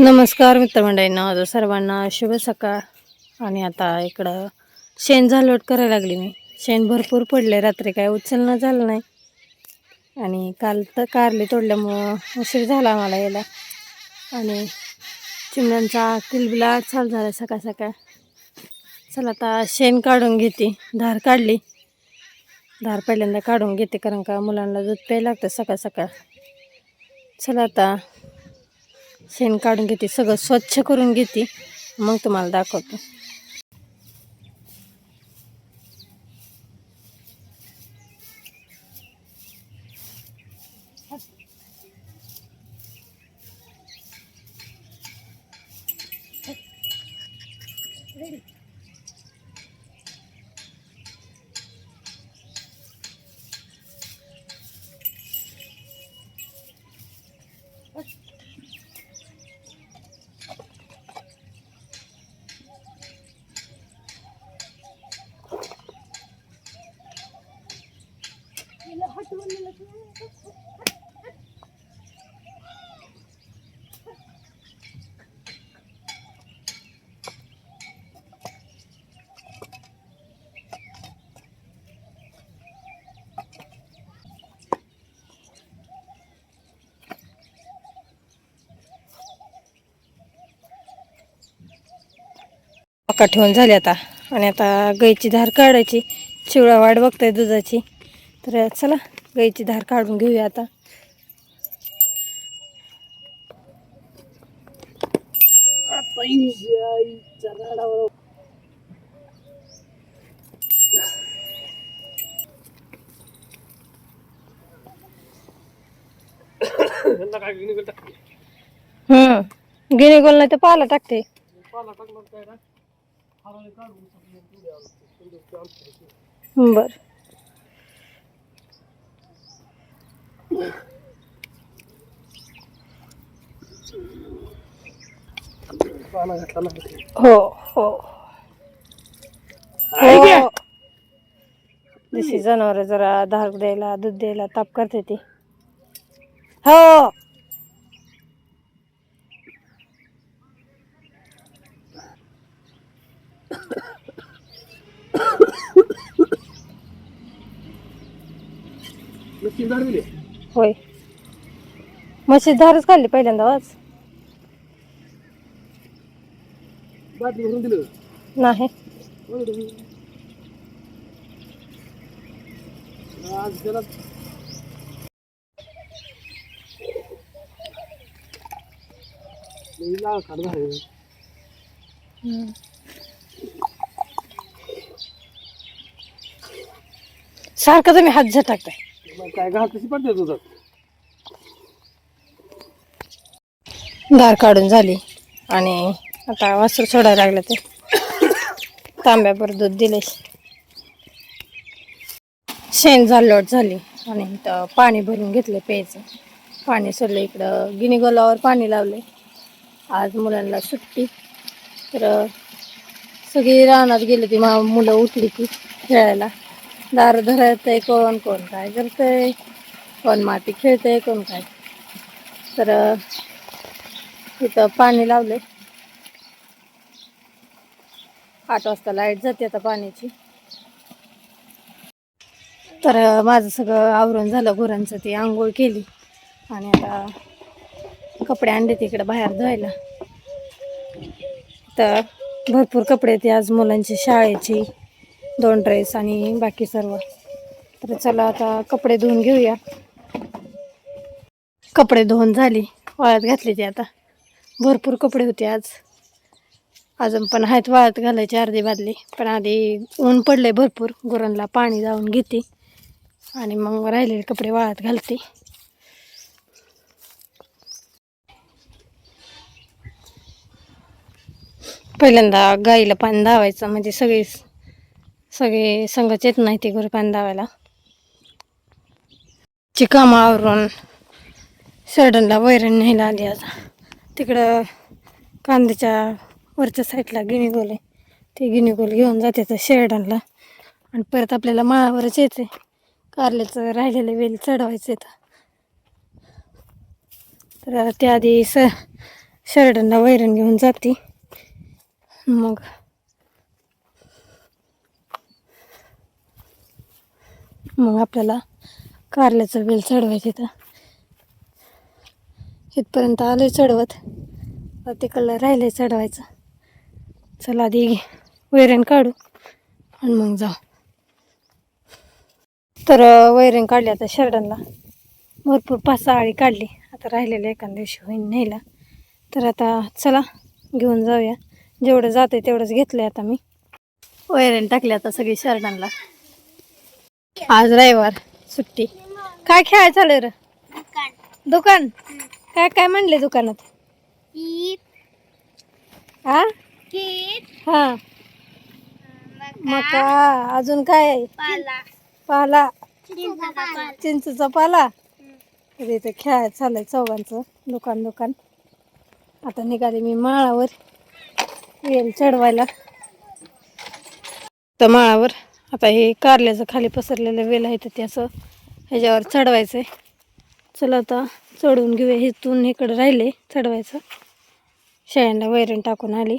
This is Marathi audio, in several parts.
नमस्कार मित्रमंडळींना माझं सर्वांना शुभ सकाळ. आणि आता इकडं शेण झालोट करायला लागली मी. शेण भरपूर पडले रात्री काय उचलणं झालं नाही. आणि काल तर कारली तोडल्यामुळं उशीर झाला आम्हाला यायला. आणि चिमण्यांचा किलबिलाट चालू झाला सकाळ सकाळ. चला आता शेण काढून घेते. धार काढली. धार पहिल्यांदा काढून घेते कारण का मुलांना दूध प्यायला लागतं सकाळ सकाळ. चला आता शेण काढून घेते सगळं स्वच्छ करून घेते. मग तुम्हाला दाखवतो. पक्का ठेवून झाली आता. आणि आता गाईची धार काढायची. चिवळा वाट बघताय दुधाची. तर चला गाईची धार काढून घेऊया आता. हम्म गिनी गोल नाही तर पाला टाकते. बर. हो हो. हो. दिशी जनावर जरा धार द्यायला दूध द्यायला ताप करते ती. हो. होय. म्हशी धारच खाल्ली पहिल्यांदा वाच नाही. हम्म. सारखं तुम्ही हात झटकताय. काय घाल कशी पडते तुझं? धार काढून झाली. आणि आता वासर सोडायला लागलं ते. तांब्यावर दूध दिले शेण झालोट झाली. आणि इथं पाणी भरून घेतलं प्यायचं. पाणी सोडलं इकडं. गिनी गोलावर पाणी लावले आज मुलांना सुट्टी. तर सगळी रानात गेले ती मा मुलं उठली की खेळायला. दार धरतंय कोण कोण काय करतंय? कोण माती खेळतंय कोण काय? तर इथं पाणी लावले आठ वाजता लाइट जाते आता पाण्याची. तर माझं सगळं आवरून झालं गुरांचं ती आंघोळ केली. आणि आता कपडे आणले तिकडे बाहेर धुवायला. तर भरपूर कपडे ते आज मुलांची शाळेची. दोन ड्रेस आणि बाकी सर्व. तर चला आता कपडे धुवून घेऊया. कपडे धुवून झाली. वाळत घातली ती आता. भरपूर कपडे होते आज. अजून पण आहेत वाळत घालायची अर्धी बादली. पण आधी ऊन पडले भरपूर. गुरांना पाणी जाऊन घेते. आणि मग राहिलेले कपडे वाळत घालते. पहिल्यांदा गाईला पाणी धावायचं म्हणजे सगळे सगळे संघच येत नाही ते गुरु धावायला ची कामं आवरून सडनला वैरण न्यायला आली आज. तिकडं कांद्याच्या वरच्या साईडला गिनीगोल आहे. ते गिनीगोल घेऊन जाते तर शेरडांना आणि परत आपल्याला माळावरच येते कारल्याचं राहिलेलं वेल चढवायचं तर त्याआधी स शर्टांना वैरण घेऊन जाते. मग मग आपल्याला कारल्याचं वेल चढवायचं इथं. इथपर्यंत आले चढवत. तिकडलं राहिले चढवायचं. चला आधी वैरण काढू आणि मग जाऊ. तर वैरण काढली आता शर्डनला भरपूर पाच सहा आळी काढली. आता राहिलेलं एखाद्या दिवशी होईन न्यायला. तर आता चला घेऊन जाऊया. जेवढं जाते तेवढंच घेतलं आता मी. वैरण टाकली आता सगळी शर्टांना आज रविवार सुट्टी. काय खेळायला चालू रे? दुकान. काय काय म्हणले दुकानात? हा हा. मका. अजून काय? आहे? पाला. चिंचचा पाला. तर इथे खेळायला चाललंय चौघांचं. दुकान दुकान. आता निघाले मी माळावर. वेल चढवायला. तर माळावर. आता हे कारल्याचं खाली पसरलेलं वेल आहे तर ते असं ह्याच्यावर चढवायचं आहे चला आता चढवून घेऊया. इथून इकडं राहिले चढवायचं. शेळ्यांना वैरण टाकून आली.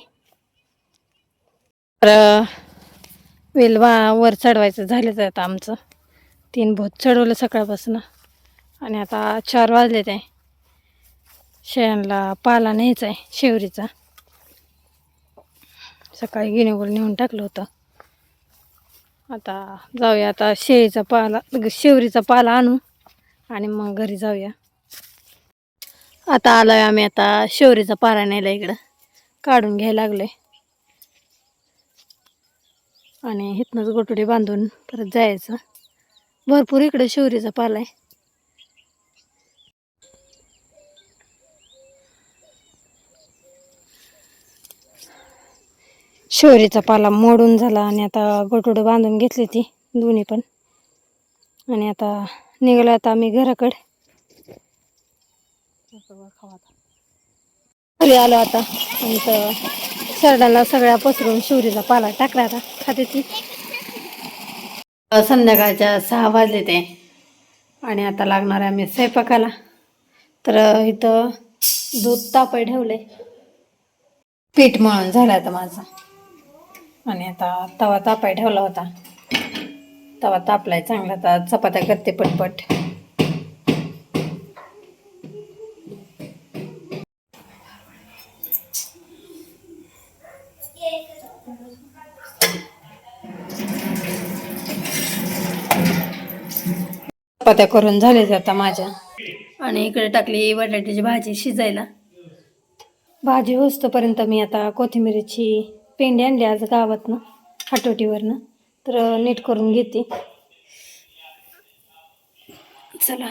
तर वेल वा वर चढवायचं झालेच आहे आता आमचं. तीन भोत चढवलं सकाळपासून. आणि आता चार वाजलेत आहे. शेळ्यांना पाला न्यायचा आहे शेवरीचा. सकाळी गिनीगोल नेऊन टाकलं होतं. आता जाऊया आता शेळीचा पाला शेवरीचा पाला आणू आणि मग घरी जाऊया. आता आलोय आम्ही आता शेवरीचा पाला न्यायला इकडं. काढून घ्यायला लागलोय. आणि इथनंच गोटुडे बांधून परत जायचं. भरपूर इकडं शिवरीचा पाला आहे. शिवरीचा पाला मोडून झाला आणि आता गोटोडं बांधून घेतली ती दोन्ही पण. आणि आता निघालो आता आम्ही घराकडे. घरी आलो आता. आणि तर सगळ्या पसरून शिवरीचा पाला टाकला आता खाते ती. संध्याकाळच्या सहा वाजले ते. आणि आता लागणार आहे आम्ही स्वयंपाकाला. तर इथं दूध तापाय ठेवले पीठ मळून झालं आता माझं. आणि आता तवा तापाय ठेवला होता. तवा तापलाय चांगला तर चपात्या करते पटपट. चपात्या करून झाले आता माझ्या. आणि इकडे टाकली बटाट्याची भाजी शिजायला. भाजी होस्तोपर्यंत मी आता कोथिंबीरीची पेंडी आणली आज गावातनं हाटोटीवरनं. तर नीट करून घेते. चला.